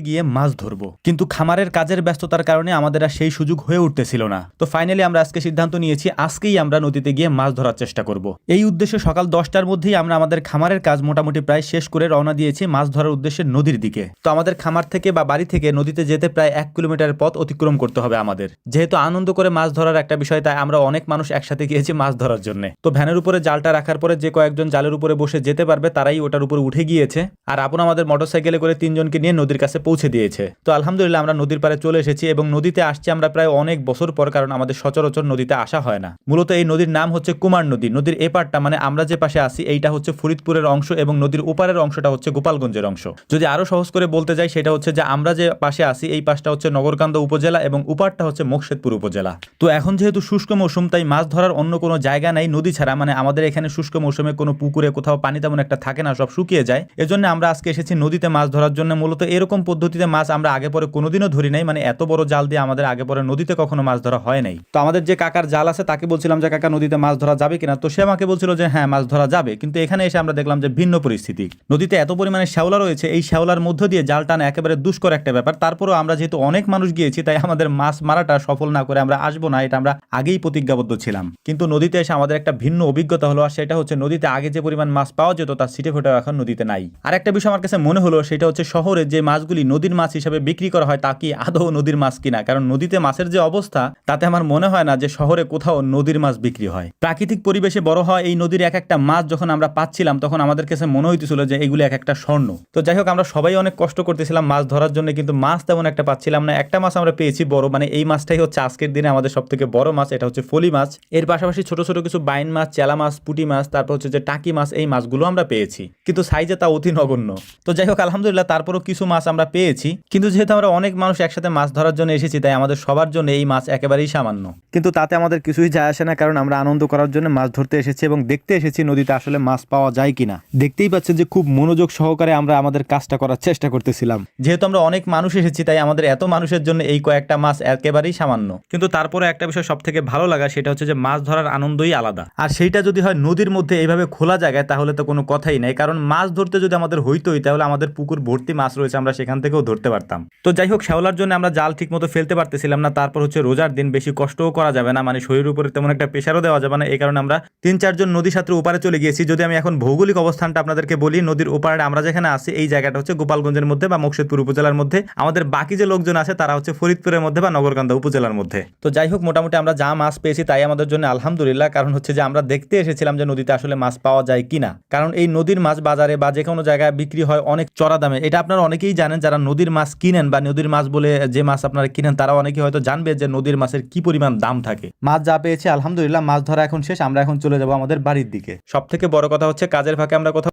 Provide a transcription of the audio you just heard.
গিয়ে মাছ ধরবো। কিন্তু খামারের কাজের ব্যস্ততার কারণে আমাদের আর সেই সুযোগ হয়ে উঠতেছিল না। তো ফাইনালি আমরা আজকে সিদ্ধান্ত নিয়েছি, আজকেই আমরা নদীতে গিয়ে মাছ ধরার চেষ্টা করব। এই উদ্দেশ্যে সকাল দশটার মধ্যেই আমরা আমাদের খামারের কাজ মোটামুটি প্রায় শেষ করে রওনা দিয়েছি মাছ ধরার উদ্দেশ্যে নদীর দিকে। তো আমাদের খামার থেকে বা বাড়ি থেকে নদীতে যেতে প্রায় এক কিলোমিটার পথ অতিক্রম করতে হবে আমাদের। যেহেতু আনন্দ করে মাছ ধরার একটা বিষয়, তাই আমরা অনেক মানুষ একসাথে গিয়েছি মাছ ধরার জন্য। তো ভ্যানের উপরে জালটা রাখার পরে যে কয়েকজন জালের উপরে বসে যেতে পারবে, তারাই ওটার উপরে উঠে গিয়েছে। আর আপন আমাদের মোটরসাইকেলে করে তিনজনকে নিয়ে নদীর কাছে পৌঁছে দিয়েছে। তো আলহামদুলিল্লাহ আমরা নদীর পাড়ে চলে এসেছি এবং নদীতে আসছি আমরা প্রায় অনেক বছর পর কারণ আমাদের সচরাচর নদীতে আসা হয় না। মূলত এই নদীর নাম হচ্ছে কুমার নদী। নদীর এপারটা মানে আমরা যে পাশে আসি এইটা হচ্ছে ফরিদপুরের অংশ এবং নদীর ওপারের অংশটা হচ্ছে গোপালগঞ্জের অংশ। যদি আরও সহজ করে বলতে যাই, সেটা হচ্ছে যে আমরা যে পাশে আসি এই পাশটা হচ্ছে নগরকান্দা উপজেলা এবং উপারটা হচ্ছে মোকশেদপুর উপজেলা। তো এখন যেহেতু শুষ্ক মৌসুম, তাই মাছ ধরার অন্য কোনো জায়গা নাই নদী ছাড়া। মানে আমাদের এখানে শুষ্ক মৌসুমে কোনো পুকুরে কোথাও পানি তেমন একটা থাকে না, সব শুকিয়ে যায়। এজন্য আমরা আজকে এসেছি নদীতে মাছ ধরার জন্য। মূলত এরকম পদ্ধতিতে মাছ আমরা আগে পরে কোনোদিনও ধরি নাই। মানে এত বড় জাল দিয়ে আমাদের আগে পরে নদীতে কখনো মাছ ধরা হয় নাই। তো আমাদের যে কাকার জাল আছে, তাকে বলছিলাম যে, কাকা, নদীতে মাছ ধরা যাবে কিনা? তো সে আমাকে বলছিল যে হ্যাঁ মাছ ধরা যাবে। কিন্তু এখানে এসে আমরা দেখলাম যে, ভিন্ন পরিস্থিতি। নদীতে এত পরিমাণে শ্যাওলা রয়েছে, এই শ্যাওলার মধ্য দিয়ে জাল টানা একেবারে দুষ্কর একটা ব্যাপার। তারপরেও আমরা যেহেতু অনেক মানুষ গিয়েছি, তাই আমাদের মাছ মারাটা সফল না করে আমরা আসব না, এটা আমরা আগেই প্রতিজ্ঞাবদ্ধ ছিলাম। কিন্তু নদীতে এসে আমাদের একটা ভিন্ন অভিজ্ঞতা হলো, আর সেটা হচ্ছে নদীতে আগে যে পরিমাণ মাছ পাওয়া যেত, তার সিটে ফোটাও এখন নদীতে নাই। আর একটা বিষয় আমার কাছে মনে হলো, সেটা হচ্ছে শহরে যে মাছগুলি নদীর মাছ হিসেবে বিক্রি করা হয়, তা কি আদৌ নদীর মাছ কিনা? কারণ নদীতে মাছের যে অবস্থা, তাতে আমার মনে হয় না যে শহরে কোথাও নদীর মাছ বিক্রি হয়। প্রাকৃতিক পরিবেশে বড় হয় এই নদীর এক একটা মাছ যখন আমরা পাচ্ছিলাম, তখন আমাদের কাছে মনে হইতেছিল যে এগুলি এক একটা স্বর্ণ। তো যাই হোক, আমরা সবাই অনেক কষ্ট করতেছিলাম মাছ ধরার জন্য, কিন্তু মাছ তেমন একটা পাচ্ছিলাম না। একটা মাছ আমরা পেয়েছি বড় মানে এই মাছটাই হচ্ছে আজকের দিনে আমাদের সব থেকে বড় মাছ, এটা হচ্ছে ফলি মাছ। এর পাশাপাশি ছোট ছোট কিছু বাইন মাছ, চেলা মাছ, পুটি মাছ, তারপর হচ্ছে যে টাকি মাছ, এই মাছগুলো আমরা পেয়েছি। কিন্তু সাইজে তা অতি নগণ্য। তো যাই হোক, আলহামদুলিল্লাহ, তারপরও কিছু মাছ আমরা পেয়েছি। কিন্তু যেহেতু আমরা অনেক মানুষ একসাথে মাছ ধরার জন্য এসেছি তাই আমাদের সবার জন্য এই মাছ একেবারেই সামান্য। কিন্তু তাতে আমাদের কিছুই যায় আসে না কারণ আমরা আনন্দ করার জন্য মাছ ধরতে এসেছি এবং দেখতে এসেছি নদীতে আসলে মাছ পাওয়া যায় কিনা। দেখতেই পাচ্ছেন যে খুব মনোযোগ সহকারে আমরা আমাদের কাজটা করার চেষ্টা করতেছিলাম। যেহেতু আমরা অনেক মানুষ এসেছি তাই আমাদের এত মানুষের জন্য এই কয়েকটা মাছ একেবারেই সামান্য। কিন্তু তারপরে একটা বিষয় সব থেকে ভালো লাগা সেটা হচ্ছে যে মাছ ধরার আনন্দই আলাদা। আর সেইটা যদি হয় নদীর মধ্যে এইভাবে খোলা জায়গায় তাহলে তো কোনো কথাই নেই। কারণ মাছ ধরতে যদি আমাদের হইতোই তাহলে আমাদের পুকুর ভর্তি মাছ রয়েছে আমরা সেখান থেকেও ধরতে পারতাম। তো যাই হোক শ্যাওলার জন্য আমরা জাল ঠিক মতো ফেলতে পারতেছিলাম না, তারপর হচ্ছে রোজার দিন বেশি কষ্টও করা যাবে না মানে শরীরের উপরে তেমন একটা প্রেশারও দেওয়া যাবে না, এই কারণে আমরা তিন, চারজন নদী সাঁতরে ওপারে চলে গিয়েছি। যদি আমি এখন ভৌগোলিক অবস্থানটা আপনাদেরকে বলি, নদীর ওপারে আমরা যেখানে আছি, এই জায়গাটা হচ্ছে গোপালগঞ্জের মধ্যে বা মুকশেদপুর উপজেলার মধ্যে। আমাদের বাকি যে লোকজন আছে, তারা হচ্ছে ফরিদপুরের মধ্যে বা নগরকান্দা উপজেলার মধ্যে। তো যাই হোক মোটামুটি আমরা যা মাছ পেয়েছি তাই আমাদের জন্য আলহামদুলিল্লাহ, কারণ হচ্ছে যে আমরা দেখতে এসেছিলাম যে নদীতে আসলে মাছ পাওয়া যায় কিনা। কারণ এই নদীর মাছ বাজারে বা যে কোনো জায়গায় বিক্রি হয় অনেক চড়া দামে। এটা আপনারা অনেকেই জানেন যারা নদীর মাছ কিনেন বা নদীর মাছ বলে যে মাছ আপনারা কিনেন তারা অনেকে হয়তো জানবে যে নদীর মাছের কি পরিমাণ দাম থাকে। মাছ যা পেয়েছে আলহামদুলিল্লাহ মাছ ধরা এখন শেষ আমরা এখন চলে যাব আমাদের বাড়ির দিকে। সব থেকে বড় কথা হচ্ছে কাজের ফাঁকে আমরা কোথাও